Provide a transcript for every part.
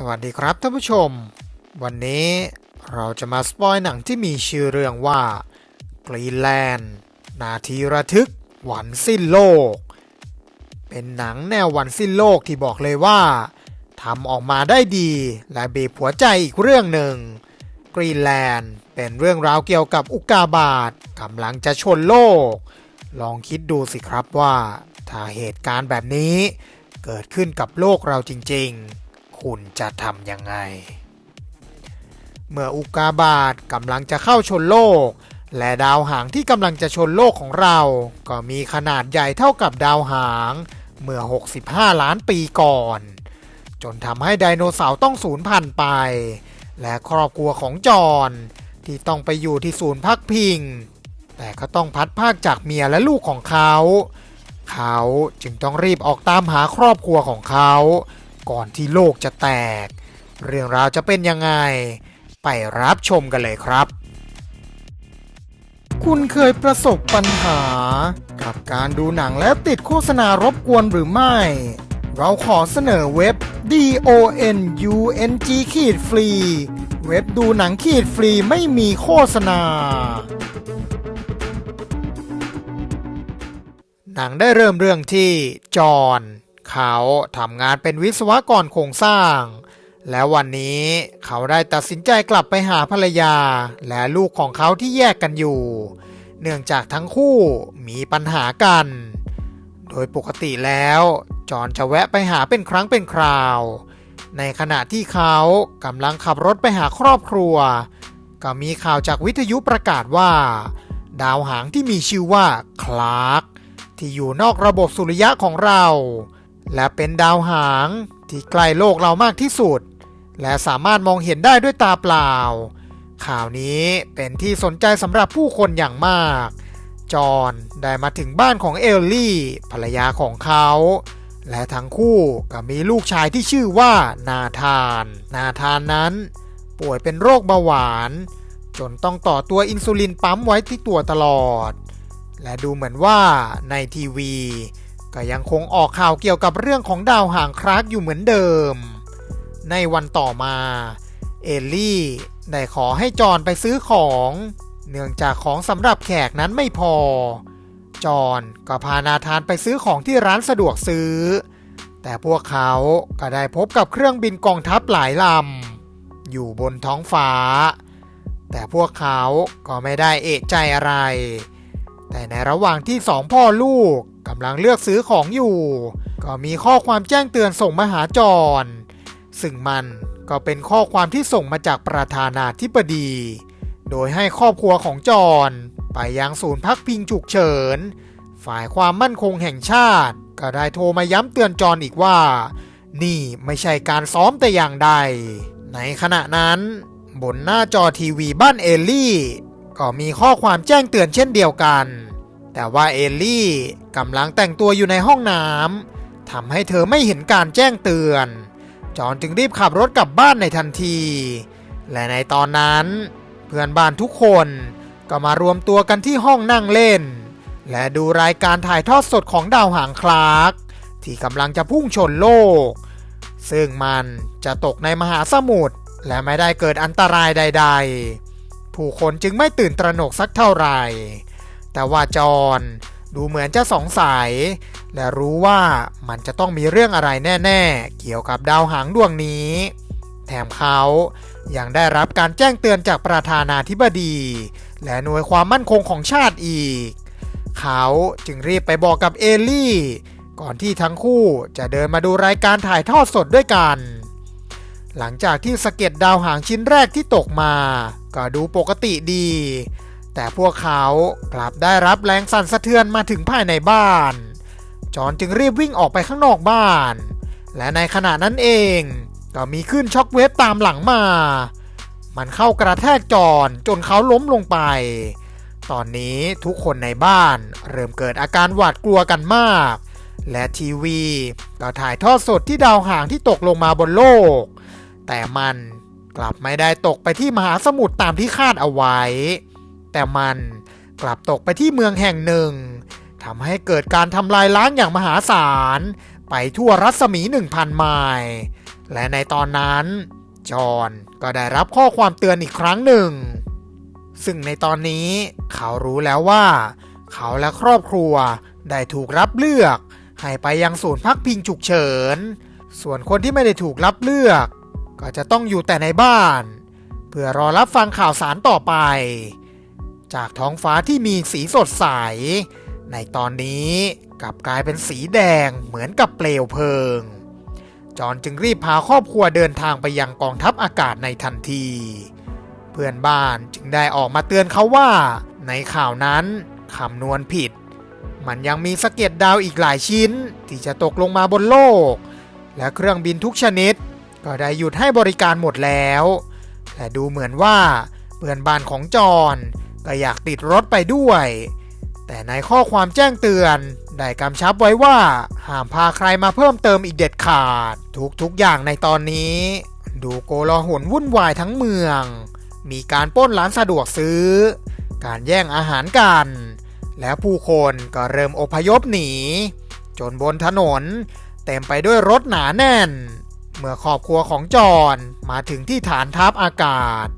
สวัสดีครับท่านผู้ชม วันนี้เราจะมาสปอยหนังที่มีชื่อเรื่องว่ากรีนแลนด์นาทีระทึกวันสิ้นโลก เป็นหนังแนววันสิ้นโลกที่บอกเลยว่าทำออกมาได้ดีและบีบหัวใจอีกเรื่องหนึ่งกรีนแลนด์เป็นเรื่องราวเกี่ยวกับอุกาบาตกำลังจะชนโลก ลองคิดดูสิครับว่า ถ้าเหตุการณ์แบบนี้เกิดขึ้นกับโลกเราจริง ๆ คุณจะทำยังไง เมื่ออุกาบาตกำลังจะเข้าชนโลก และดาวหางที่กำลังจะชนโลกของเรา ก็มีขนาดใหญ่เท่ากับดาวหางเมื่อ 65 ล้านปีก่อน จนทำให้ไดโนเสาร์ต้องสูญพันธุ์ไป และครอบครัวของจอห์นที่ต้องไปอยู่ที่ศูนย์พักพิง แต่ก็ต้องพัดภาคจากเมียและลูกของเขา เขาจึงต้องรีบออกตามหาครอบครัวของเขา ก่อนที่โลกจะแตก เรื่องราวจะเป็นยังไง ไปรับชมกันเลยครับ คุณเคยประสบปัญหา กับการดูหนังแล้วติดโฆษณารบกวนหรือไม่ เราขอเสนอเว็บ DONUNG ขีดฟรีเว็บดูหนังขีดฟรีไม่มีโฆษณา หนังได้เริ่มเรื่องที่จอห์น เขาทำงานเป็นวิศวกรโครงสร้าง แล้ววันนี้เขาได้ตัดสินใจกลับไปหาภรรยา และลูกของเขาที่แยกกันอยู่ เนื่องจากทั้งคู่มีปัญหากัน โดยปกติแล้ว จอห์นจะแวะไปหาเป็นครั้งเป็นคราว ในขณะที่เขากำลังขับรถไปหาครอบครัว ก็มีข่าวจากวิทยุประกาศว่า ดาวหางที่มีชื่อว่าคลาร์กที่อยู่นอกระบบสุริยะของเรา และเป็นดาวหางที่ใกล้โลกเรามากที่สุด และสามารถมองเห็นได้ด้วยตาเปล่า ข่าวนี้เป็นที่สนใจสำหรับผู้คนอย่างมาก จอห์นได้มาถึงบ้านของเอลลี่ ภรรยาของเขา และทั้งคู่ก็มีลูกชายที่ชื่อว่านาธาน นาธานนั้น ป่วยเป็นโรคเบาหวาน จนต้องต่อตัวอินซูลินปั๊มไว้ที่ตัวตลอด และดูเหมือนว่าในทีวี ก็ยังคงออกข่าวเกี่ยวกับเรื่องของดาวหางครากอยู่เหมือนเดิม ในวันต่อมา เอลลี่ได้ขอให้จอนไปซื้อของ เนื่องจากของสำหรับแขกนั้นไม่พอ จอนก็พานาธานไปซื้อของที่ร้านสะดวกซื้อ แต่พวกเขาก็ได้พบกับเครื่องบินกองทัพหลายลำ อยู่บนท้องฟ้า แต่พวกเขาก็ไม่ได้เอะใจอะไร แต่ในระหว่างที่สองพ่อลูกกำลังเลือกซื้อของอยู่ ก็มีข้อความแจ้งเตือนส่งมาหาจอห์นซึ่งมันก็เป็นข้อความที่ส่งมาจากประธานาธิบดี โดยให้ครอบครัวของจอห์นไปยังศูนย์พักพิงฉุกเฉิน ฝ่ายความมั่นคงแห่งชาติ ก็ได้โทรมาย้ำเตือนจอห์นอีกว่า นี่ไม่ใช่การซ้อมแต่อย่างใด ในขณะนั้น บนหน้าจอทีวีบ้านเอลลี่ ก็มีข้อความแจ้งเตือนเช่นเดียวกัน แต่ว่าเอลลี่กำลังแต่งตัวอยู่ในห้องน้ำทำให้เธอไม่เห็นการแจ้งเตือน จอห์นจึงรีบขับรถกลับบ้านในทันที และในตอนนั้น เพื่อนบ้านทุกคนก็มารวมตัวกันที่ห้องนั่งเล่น และดูรายการถ่ายทอดสดของดาวหางคลาร์กที่กำลังจะพุ่งชนโลก ซึ่งมันจะตกในมหาสมุทรและไม่ได้เกิดอันตรายใด ๆ ผู้คนจึงไม่ตื่นตระหนกสักเท่าไหร่ แต่ว่าจอห์นดูเหมือนจะสงสัย และรู้ว่ามันจะต้องมีเรื่องอะไรแน่ๆ เกี่ยวกับดาวหางดวงนี้ แถมเขายังได้รับการแจ้งเตือนจากประธานาธิบดี และหน่วยความมั่นคงของชาติอีก เขาจึงรีบไปบอกกับเอลลี่ ก่อนที่ทั้งคู่จะเดินมาดูรายการถ่ายทอดสดด้วยกัน หลังจากที่สะเก็ดดาวหางชิ้นแรกที่ตกมา ก็ดูปกติดี แต่พวกเขากลับได้รับแรงสั่นสะเทือนมาถึงภายในบ้าน จอห์นจึงรีบวิ่งออกไปข้างนอกบ้าน และในขณะนั้นเอง ก็มีขึ้นช็อกเวฟตามหลังมา มันเข้ากระแทกจอห์นจนเขาล้มลงไป ตอนนี้ทุกคนในบ้านเริ่มเกิดอาการหวาดกลัวกันมาก และทีวีก็ถ่ายทอดสดที่ดาวหางที่ตกลงมาบนโลก แต่มัน กลับไม่ได้ตกไปที่มหาสมุทรตามที่คาดเอาไว้ แต่มันกลับตกไปที่เมืองแห่งหนึ่งทำให้เกิดการทำลายล้างอย่างมหาศาล ไปทั่วรัศมี 1,000 ไมล์และในตอนนั้น จอห์นก็ได้รับข้อความเตือนอีกครั้งหนึ่ง ซึ่งในตอนนี้เขารู้แล้วว่า เขาและครอบครัวได้ถูกรับเลือก ให้ไปยังศูนย์พักพิงฉุกเฉิน ส่วนคนที่ไม่ได้ถูกรับเลือก ก็จะต้องอยู่แต่ในบ้าน เพื่อรอรับฟังข่าวสารต่อไป จากท้องฟ้าที่มีสีสดใส ในตอนนี้กลับกลายเป็นสีแดงเหมือนกับเปลวเพลิง จอนจึงรีบพาครอบครัวเดินทางไปยังกองทัพอากาศในทันที เพื่อนบ้านจึงได้ออกมาเตือนเขาว่า ในข่าวนั้นคำนวณผิด มันยังมีสะเก็ดดาวอีกหลายชิ้น ที่จะตกลงมาบนโลก และเครื่องบินทุกชนิด ก็ได้หยุดให้บริการหมดแล้วและดูเหมือนว่าเพื่อนบ้านของจอนก็อยากติดรถไปด้วย แต่ในข้อความแจ้งเตือนได้กำชับไว้ว่าห้ามพาใครมาเพิ่มเติมอีกเด็ดขาด ทุกๆอย่างในตอนนี้ ดูโกลาหลวุ่นวายทั้งเมือง มีการป้นร้านสะดวกซื้อ การแย่งอาหารกัน และผู้คนก็เริ่มอพยพหนี จนบนถนน เต็มไปด้วยรถหนาแน่น เมื่อครอบครัวของจอห์นมาถึงที่ฐานทัพอากาศ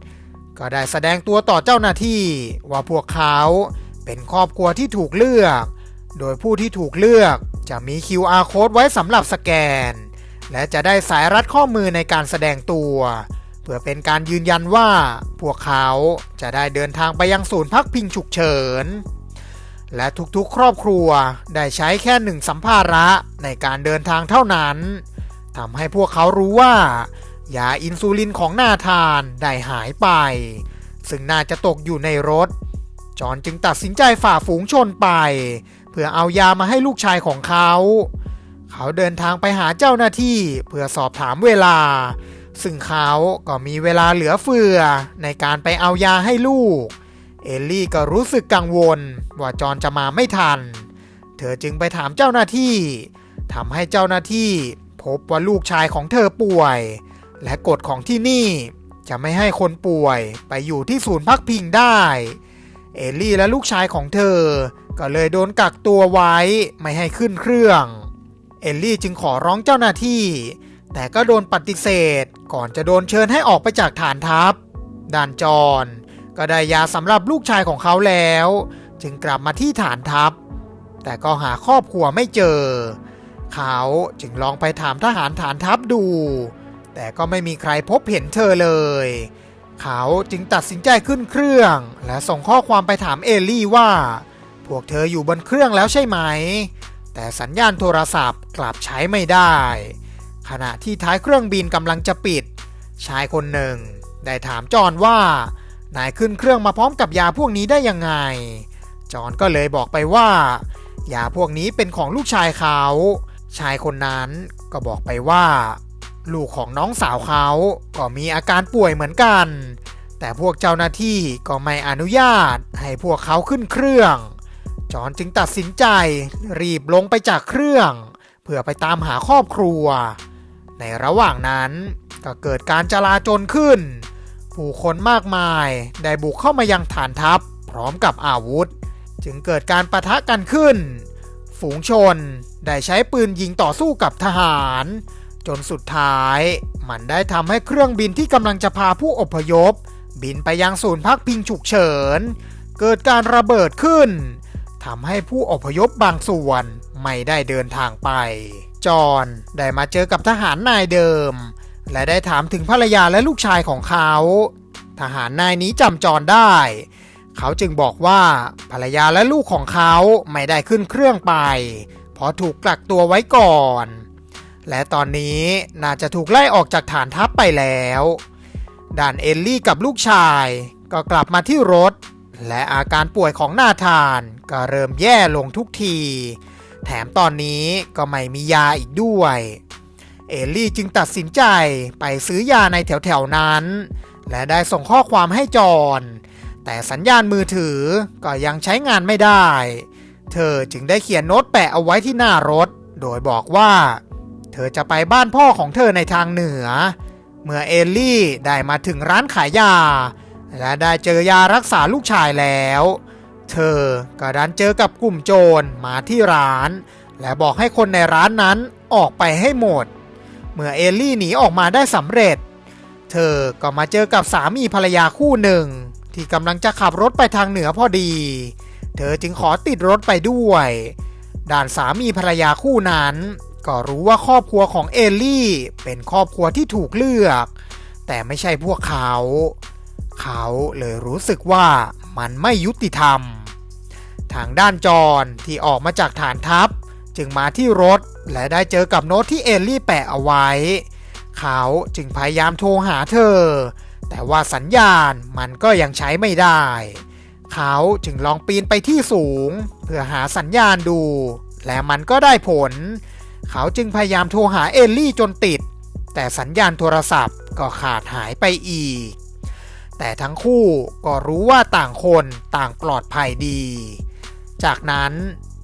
ก็ได้แสดงตัวต่อเจ้าหน้าที่ว่าพวกเขาเป็นครอบครัวที่ถูกเลือก โดยผู้ที่ถูกเลือกจะมี QR code ไว้สำหรับสแกน และจะได้สายรัดข้อมือในการแสดงตัว เพื่อเป็นการยืนยันว่าพวกเขาจะได้เดินทางไปยังศูนย์พักพิงฉุกเฉิน และทุกๆ ครอบครัวได้ใช้แค่หนึ่งสัมภาระในการเดินทางเท่านั้น ทำให้พวกเขารู้ว่ายาอินซูลินของนาธานได้หายไป ซึ่งน่าจะตกอยู่ในรถ จอนจึงตัดสินใจฝ่าฝูงชนไป เพื่อเอายามาให้ลูกชายของเขา เขาเดินทางไปหาเจ้าหน้าที่เพื่อสอบถามเวลา ซึ่งเขาก็มีเวลาเหลือเฟือในการไปเอายาให้ลูก เอลลี่ก็รู้สึกกังวลว่าจอนจะมาไม่ทัน เธอจึงไปถามเจ้าหน้าที่ทำให้เจ้าหน้าที่ พบว่าลูกชายของเธอป่วย และกฎของที่นี่จะไม่ให้คนป่วยไปอยู่ที่ศูนย์พักพิงได้ เอลลี่และลูกชายของเธอ ก็เลยโดนกักตัวไว้ไม่ให้ขึ้นเครื่อง เอลลี่จึงขอร้องเจ้าหน้าที่ แต่ก็โดนปฏิเสธก่อนจะโดนเชิญให้ออกไปจากฐานทัพด่านจรก็ได้ยาสำหรับลูกชายของเขาแล้ว จึงกลับมาที่ฐานทัพ แต่ก็หาครอบครัวไม่เจอ เขาจึงลองไปถามทหารฐานทัพดู แต่ก็ไม่มีใครพบเห็นเธอเลย เขาจึงตัดสินใจขึ้นเครื่อง และส่งข้อความไปถามเอลลี่ว่า พวกเธออยู่บนเครื่องแล้วใช่ไหม แต่สัญญาณโทรศัพท์กลับใช้ไม่ได้ ขณะที่ท้ายเครื่องบินกำลังจะปิด ชายคนหนึ่ง ได้ถามจอห์นว่านายขึ้นเครื่องมาพร้อมกับยาพวกนี้ได้ยังไง จอห์นก็เลยบอกไปว่า ยาพวกนี้เป็นของลูกชายเขา ชายคนนั้นก็บอกไปว่า ลูกของน้องสาวเขาก็มีอาการป่วยเหมือนกัน แต่พวกเจ้าหน้าที่ก็ไม่อนุญาตให้พวกเขาขึ้นเครื่อง จอห์นจึงตัดสินใจรีบลงไปจากเครื่อง เพื่อไปตามหาครอบครัว ในระหว่างนั้นก็เกิดการจลาจลขึ้น ผู้คนมากมายได้บุกเข้ามายังฐานทัพ พร้อมกับอาวุธ จึงเกิดการประทะกันขึ้น ฝูงชนได้ใช้ปืนยิงต่อสู้กับทหาร จนสุดท้าย มันได้ทำให้เครื่องบินที่กำลังจะพาผู้อพยพ บินไปยังศูนย์พักพิงฉุกเฉิน เกิดการระเบิดขึ้นทำให้ผู้อพยพบางส่วนไม่ได้เดินทางไป จอห์นได้มาเจอกับทหารนายเดิม และได้ถามถึงภรรยาและลูกชายของเขา ทหารนายนี้จำจอห์นได้ เขาจึงบอกว่าภรรยาและลูกของเขาไม่ได้ขึ้นเครื่องไป เพราะถูกกักตัวไว้ก่อน และตอนนี้น่าจะถูกไล่ออกจากฐานทัพไปแล้วด่านเอลลี่กับลูกชาย ก็กลับมาที่รถ และอาการป่วยของนาธานก็เริ่มแย่ลงทุกที แถมตอนนี้ก็ไม่มียาอีกด้วย เอลลี่จึงตัดสินใจไปซื้อยาในแถวๆนั้น และได้ส่งข้อความให้จอห์น แต่สัญญาณมือถือก็ยังใช้งานไม่ได้ เธอจึงได้เขียนโน้ตแปะเอาไว้ที่หน้ารถ โดยบอกว่า เธอจะไปบ้านพ่อของเธอในทางเหนือ เมื่อเอลลี่ได้มาถึงร้านขายยา และได้เจอยารักษาลูกชายแล้ว เธอก็ดันเจอกับกลุ่มโจรมาที่ร้าน และบอกให้คนในร้านนั้นออกไปให้หมด เมื่อเอลลี่หนีออกมาได้สำเร็จ เธอก็มาเจอกับสามีภรรยาคู่หนึ่ง ที่กำลังจะขับรถไปทางเหนือพอดี เธอจึงขอติดรถไปด้วย ด่านสามีภรรยาคู่นั้น ก็รู้ว่าครอบครัวของเอลลี่ เป็นครอบครัวที่ถูกเลือก แต่ไม่ใช่พวกเขา เขาเลยรู้สึกว่ามันไม่ยุติธรรม ทางด้านจอห์นที่ออกมาจากฐานทัพ จึงมาที่รถและได้เจอกับโน้ตที่เอลลี่แปะเอาไว้ เขาจึงพยายามโทรหาเธอ แต่ว่าสัญญาณมันก็ยังใช้ไม่ได้ เขาจึงลองปีนไปที่สูง เพื่อหาสัญญาณดู และมันก็ได้ผล เขาจึงพยายามโทรหาเอลลี่จนติด แต่สัญญาณโทรศัพท์ก็ขาดหายไปอีก แต่ทั้งคู่ก็รู้ว่าต่างคนต่างปลอดภัยดี จากนั้น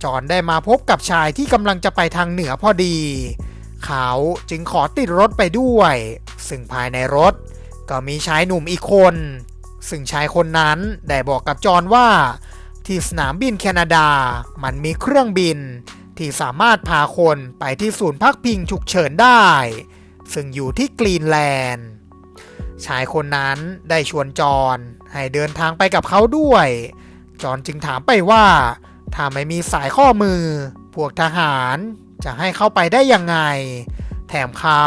จอห์นได้มาพบกับชายที่กำลังจะไปทางเหนือพอดี เขาจึงขอติดรถไปด้วย ซึ่งภายในรถ ก็มีชายหนุ่มอีกคน ซึ่งชายคนนั้นได้บอกกับจอห์นว่า ที่สนามบินแคนาดา มันมีเครื่องบิน ที่สามารถพาคนไปที่ศูนย์พักพิงฉุกเฉินได้ ซึ่งอยู่ที่กรีนแลนด์ ชายคนนั้นได้ชวนจอห์นให้เดินทางไปกับเขาด้วย จอห์นจึงถามไปว่า ถ้าไม่มีสายข้อมือ พวกทหารจะให้เข้าไปได้ยังไง แถมเขา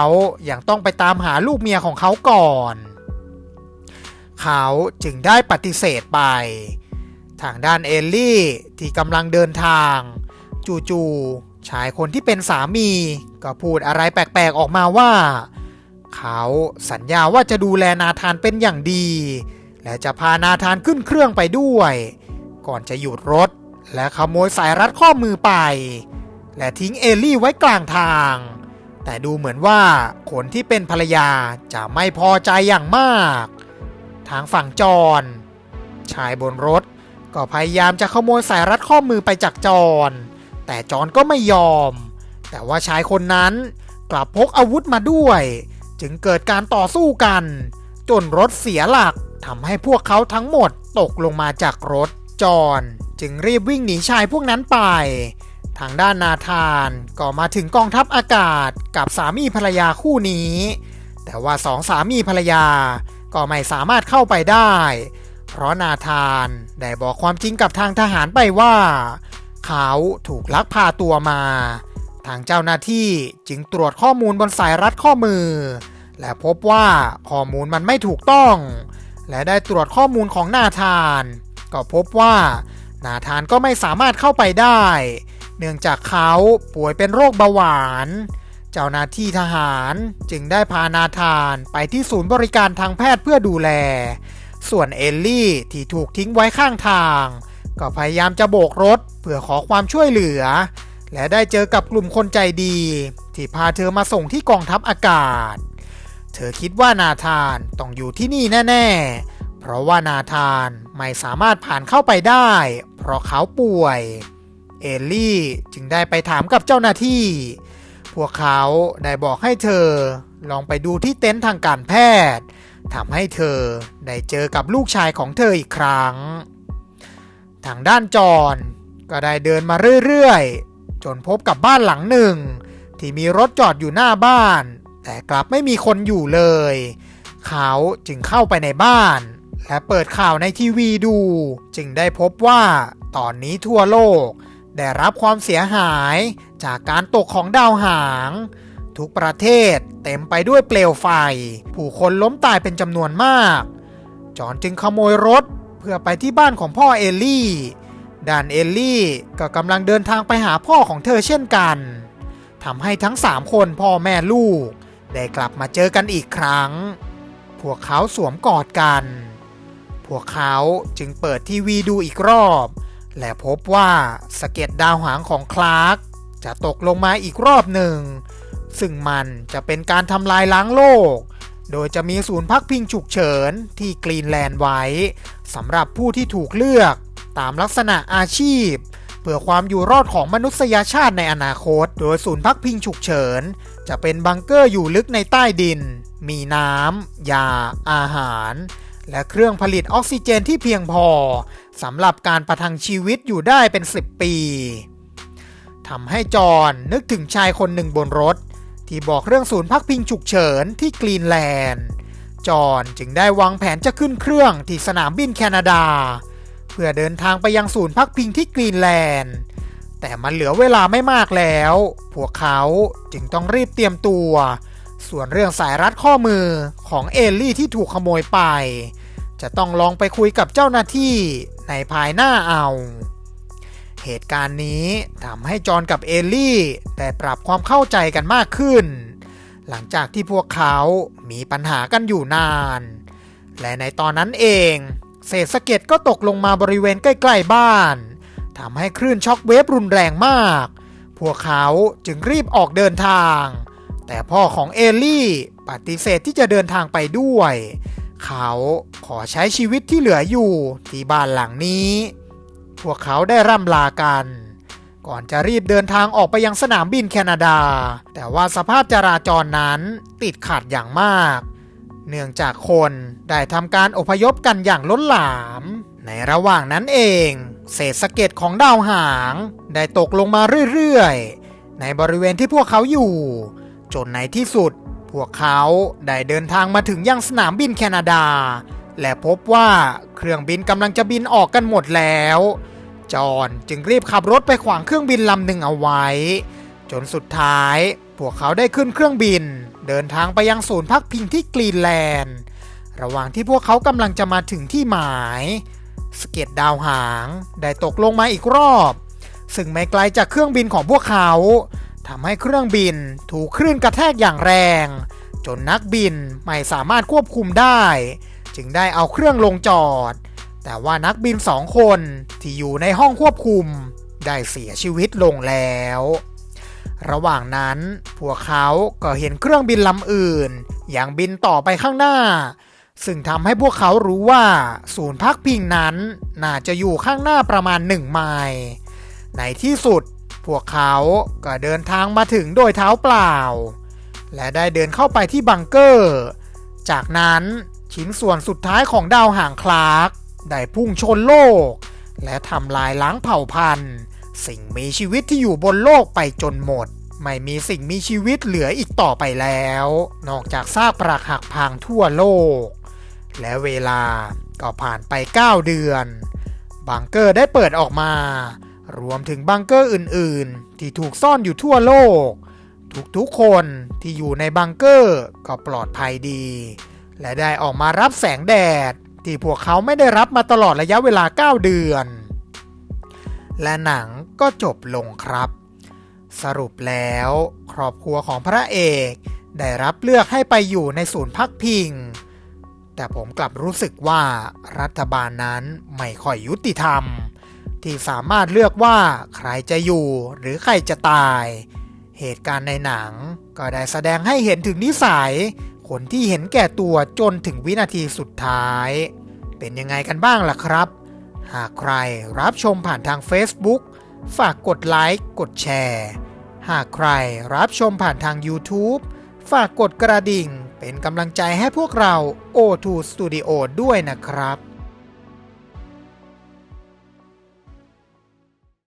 ยัางต้องไปตามหาลูกเมียของเขาก่อน เขาจึงได้ปฏิเสธไป ทางด้านเอลลี่ที่กำลังเดินทาง จู่ๆชายคนที่เป็นสามี ก็พูดอะไรแปลกๆออกมาว่า เขาสัญญาว่าจะดูแลนาธานเป็นอย่างดี และจะพานาธานขึ้นเครื่องไปด้วย ก่อนจะหยุดรถ และขโมยสายรัดข้อมือไป และทิ้งเอลลี่ไว้กลางทางแต่ดูเหมือนว่าคนที่เป็นภรรยาจะไม่พอใจอย่างมาก ทางฝั่งจอนชายบนรถ ก็พยายามจะขโมยสายรัดข้อมือไปจากจอนแต่จอนก็ไม่ยอม แต่ว่าชายคนนั้นกลับพกอาวุธมาด้วย จึงเกิดการต่อสู้กัน จนรถเสียหลักทำให้พวกเขาทั้งหมดตกลงมาจากรถจอนจึงรีบวิ่งหนีชายพวกนั้นไป ทางด้านนาธานก็มาถึงกองทัพอากาศกับสามีภรรยาคู่นี้ แต่ว่าสองสามีภรรยา ก็ไม่สามารถเข้าไปได้ เพราะนาธานได้บอกความจริงกับทางทหารไปว่า เขาถูกลักพาตัวมา ทางเจ้าหน้าที่จึงตรวจข้อมูลบนสายรัดข้อมือ และพบว่าข้อมูลมันไม่ถูกต้อง และได้ตรวจข้อมูลของนาธาน ก็พบว่านาธานก็ไม่สามารถเข้าไปได้ เนื่องจากเขาป่วยเป็นโรคเบาหวาน เจ้าหน้าที่ทหารจึงได้พานาธานไปที่ศูนย์บริการทางแพทย์เพื่อดูแล ส่วนเอลลี่ที่ถูกทิ้งไว้ข้างทาง ก็พยายามจะโบกรถเพื่อขอความช่วยเหลือ และได้เจอกับกลุ่มคนใจดี ที่พาเธอมาส่งที่กองทัพอากาศ เธอคิดว่านาธานต้องอยู่ที่นี่แน่ ๆ เพราะว่านาธานไม่สามารถผ่านเข้าไปได้ เพราะเขาป่วย เอลลี่จึงได้ไปถามกับเจ้าหน้าที่ พวกเขาได้บอกให้เธอลองไปดูที่เต็นท์ทางการแพทย์ทำให้เธอได้เจอกับลูกชายของเธออีกครั้ง ทางด้านจอห์นก็ได้เดินมาเรื่อยๆ จนพบกับบ้านหลังหนึ่ง ที่มีรถจอดอยู่หน้าบ้าน แต่กลับไม่มีคนอยู่เลย เขาจึงเข้าไปในบ้าน และเปิดข่าวในทีวีดู จึงได้พบว่าตอนนี้ทั่วโลก ได้รับความเสียหายจากการตกของดาวหาง ทุกประเทศเต็มไปด้วยเปลวไฟ ผู้คนล้มตายเป็นจำนวนมาก จอห์นจึงขโมยรถเพื่อไปที่บ้านของพ่อเอลลี่ด้านเอลลี่ก็กำลังเดินทางไปหาพ่อของเธอเช่นกันทำให้ทั้งสามคนพ่อแม่ลูก ได้กลับมาเจอกันอีกครั้ง พวกเขาสวมกอดกัน พวกเขาจึงเปิดทีวีดูอีกรอบ และพบว่าสะเก็ดดาวหางของคลาร์กจะตกลงมาอีกรอบหนึ่ง ซึ่งมันจะเป็นการทำลายล้างโลก โดยจะมีศูนย์พักพิงฉุกเฉินที่กรีนแลนด์ไว้สำหรับผู้ที่ถูกเลือกตามลักษณะอาชีพ เพื่อความอยู่รอดของมนุษยชาติในอนาคต โดยศูนย์พักพิงฉุกเฉิน จะเป็นบังเกอร์อยู่ลึกในใต้ดิน มีน้ำยา อาหาร และเครื่องผลิตออกซิเจนที่เพียงพอ สำหรับการประทังชีวิตอยู่ได้เป็น 10 ปีทำให้จอห์นนึกถึงชายคนหนึ่งบนรถ ที่บอกเรื่องศูนย์พักพิงฉุกเฉินที่กรีนแลนด์ จอห์นจึงได้วางแผนจะขึ้นเครื่องที่สนามบินแคนาดา เพื่อเดินทางไปยังศูนย์พักพิงที่กรีนแลนด์ แต่มันเหลือเวลาไม่มากแล้ว พวกเขาจึงต้องรีบเตรียมตัว ส่วนเรื่องสายรัดข้อมือของเอลลี่ที่ถูกขโมยไป จะต้องลองไปคุยกับเจ้าหน้าที่ ในภายหน้าเอา เหตุการณ์นี้ทำให้จอห์นกับเอลลี่ได้ปรับความเข้าใจกันมากขึ้น หลังจากที่พวกเขามีปัญหากันอยู่นาน และในตอนนั้นเอง เศษสะเก็ดก็ตกลงมาบริเวณใกล้ๆบ้านทำให้คลื่นช็อคเวฟรุนแรงมาก พวกเขาจึงรีบออกเดินทาง แต่พ่อของเอลลี่ปฏิเสธที่จะเดินทางไปด้วย เขา ขอใช้ชีวิตที่เหลืออยู่ที่บ้านหลังนี้ พวกเขาได้ร่ำลากัน ก่อนจะรีบเดินทางออกไปยังสนามบินแคนาดา แต่ว่าสภาพจราจรนั้นติดขัดอย่างมาก เนื่องจากคนได้ทำการอพยพกันอย่างล้นหลาม ในระหว่างนั้นเอง เศษสะเก็ดของดาวหาง ได้ตกลงมาเรื่อยๆ ในบริเวณที่พวกเขาอยู่ จนในที่สุด พวกเขาได้เดินทางมาถึงยังสนามบินแคนาดา และพบว่าเครื่องบินกำลังจะบินออกกันหมดแล้ว จอห์นจึงรีบขับรถไปขวางเครื่องบินลำหนึ่งเอาไว้ จนสุดท้าย พวกเขาได้ขึ้นเครื่องบิน เดินทางไปยังศูนย์พักพิงที่กรีนแลนด์ ระหว่างที่พวกเขากำลังจะมาถึงที่หมาย สเก็ตดาวหางได้ตกลงมาอีกรอบ ซึ่งไม่ไกลจากเครื่องบินของพวกเขาทำให้เครื่องบินถูกคลื่นกระแทกอย่างแรง จนนักบินไม่สามารถควบคุมได้ จึงได้เอาเครื่องลงจอด แต่ว่านักบินสองคนที่อยู่ในห้องควบคุม ได้เสียชีวิตลงแล้ว ระหว่างนั้นพวกเขาก็เห็นเครื่องบินลำอื่น อย่างบินต่อไปข้างหน้า ซึ่งทำให้พวกเขารู้ว่า ศูนย์พักพิงนั้น น่าจะอยู่ข้างหน้าประมาณหนึ่งไมล์ในที่สุดพวกเขาก็เดินทางมาถึงโดยเท้าเปล่า และได้เดินเข้าไปที่บังเกอร์ จากนั้น ชิ้นส่วนสุดท้ายของดาวหางคลาร์กได้พุ่งชนโลก และทำลายล้างเผ่าพันธุ์ สิ่งมีชีวิตที่อยู่บนโลกไปจนหมด ไม่มีสิ่งมีชีวิตเหลืออีกต่อไปแล้ว นอกจากซากปรักหักพังทั่วโลก และเวลาก็ผ่านไป 9 เดือน บังเกอร์ได้เปิดออกมา รวมถึงบังเกอร์อื่น ๆ ที่ถูกซ่อนอยู่ทั่วโลก ทุกๆคนที่อยู่ในบังเกอร์ก็ปลอดภัยดี และได้ออกมารับแสงแดด ที่พวกเขาไม่ได้รับมาตลอดระยะเวลา 9 เดือน และหนังก็จบลงครับ สรุปแล้ว ครอบครัวของพระเอกได้รับเลือกให้ไปอยู่ในศูนย์พักพิง แต่ผมกลับรู้สึกว่ารัฐบาลนั้นไม่ค่อยยุติธรรม ที่สามารถเลือกว่าใครจะอยู่หรือใครจะตาย เหตุการณ์ในหนังก็ได้แสดงให้เห็นถึงนิสัย คนที่เห็นแก่ตัวจนถึงวินาทีสุดท้าย เป็นยังไงกันบ้างล่ะครับ หากใครรับชมผ่านทาง Facebook ฝากกดไลค์กดแชร์ หากใครรับชมผ่านทาง YouTube ฝากกดกระดิ่ง เป็นกำลังใจให้พวกเรา O2 Studio ด้วยนะครับ